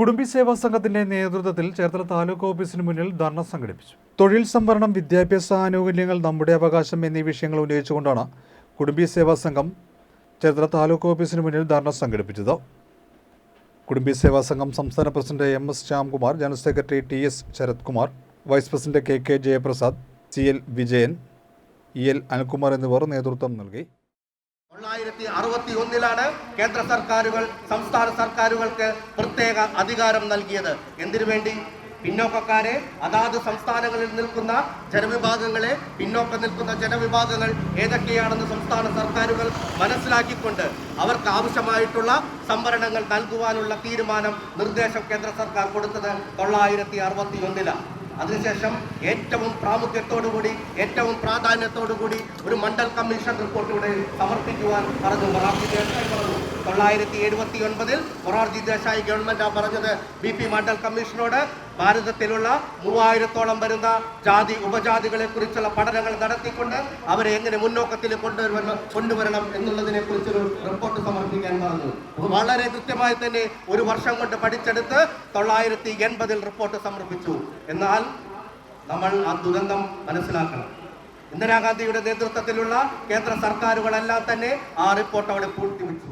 കുടുംബി സേവാ സംഘത്തിന്റെ നേതൃത്വത്തിൽ ചേർത്തല താലൂക്ക് ഓഫീസിന് മുന്നിൽ ധർണ സംഘടിപ്പിച്ചു. തൊഴിൽ സംവരണം വിദ്യാഭ്യാസ ആനുകൂല്യങ്ങൾ നമ്മുടെ അവകാശം എന്നീ വിഷയങ്ങൾ ഉന്നയിച്ചുകൊണ്ടാണ് കുടുംബി സേവാ സംഘം ചേർത്തല താലൂക്ക് ഓഫീസിന് മുന്നിൽ ധർണ സംഘടിപ്പിച്ചത്. കുടുംബി സേവാ സംഘം സംസ്ഥാന president M S Shyamkumar general secretary T S Sharath Kumar vice president K K Jayaprasad C L Vijayan E L Anilkumar എന്നിവർ നേതൃത്വം നൽകി. തൊള്ളായിരത്തി അറുപത്തി ഒന്നിലാണ് കേന്ദ്ര സർക്കാരുകൾ സംസ്ഥാന സർക്കാരുകൾക്ക് പ്രത്യേക അധികാരം നൽകിയത്. എന്തിനു വേണ്ടി? പിന്നോക്കക്കാരെ അതാത് സംസ്ഥാനങ്ങളിൽ നിൽക്കുന്ന ജനവിഭാഗങ്ങളെ പിന്നോക്കം നിൽക്കുന്ന ജനവിഭാഗങ്ങൾ ഏതൊക്കെയാണെന്ന് സംസ്ഥാന സർക്കാരുകൾ മനസ്സിലാക്കിക്കൊണ്ട് അവർക്ക് ആവശ്യമായിട്ടുള്ള സംവരണങ്ങൾ നൽകുവാനുള്ള തീരുമാനം നിർദ്ദേശം കേന്ദ്ര സർക്കാർ കൊടുത്തത് തൊള്ളായിരത്തി അറുപത്തി ഒന്നിലാണ് അതിനുശേഷം ഏറ്റവും പ്രാമുഖ്യത്തോടുകൂടി ഏറ്റവും പ്രാധാന്യത്തോടുകൂടി ഒരു മണ്ഡൽ കമ്മീഷൻ റിപ്പോർട്ടിലൂടെ സമർപ്പിക്കുവാൻ പറഞ്ഞു. മൊറാർജി ദേശായി പറഞ്ഞു. തൊള്ളായിരത്തി എഴുപത്തി ഒൻപതിൽ മൊറാർജി ദേശായി ഗവൺമെന്റ് പറഞ്ഞത് ബി പി മണ്ഡൽ കമ്മീഷനോട്. ഭാരതത്തിലുള്ള മൂവായിരത്തോളം വരുന്ന ജാതി ഉപജാതികളെ കുറിച്ചുള്ള പഠനങ്ങൾ നടത്തിക്കൊണ്ട് അവരെ എങ്ങനെ മുന്നോക്കത്തിൽ കൊണ്ടുവരണം കൊണ്ടുവരണം എന്നുള്ളതിനെ കുറിച്ചൊരു സമർപ്പിക്കാൻ പറഞ്ഞു. വളരെ കൃത്യമായി തന്നെ ഒരു വർഷം കൊണ്ട് പഠിച്ചെടുത്ത് തൊള്ളായിരത്തി എൺപതിൽ റിപ്പോർട്ട് സമർപ്പിച്ചു. എന്നാൽ നമ്മൾ ആ ദുരന്തം മനസ്സിലാക്കണം. ഇന്ദിരാഗാന്ധിയുടെ നേതൃത്വത്തിലുള്ള കേന്ദ്ര സർക്കാരുകളെല്ലാം തന്നെ ആ റിപ്പോർട്ട് അവിടെ പൂഴ്ത്തിവെച്ചു.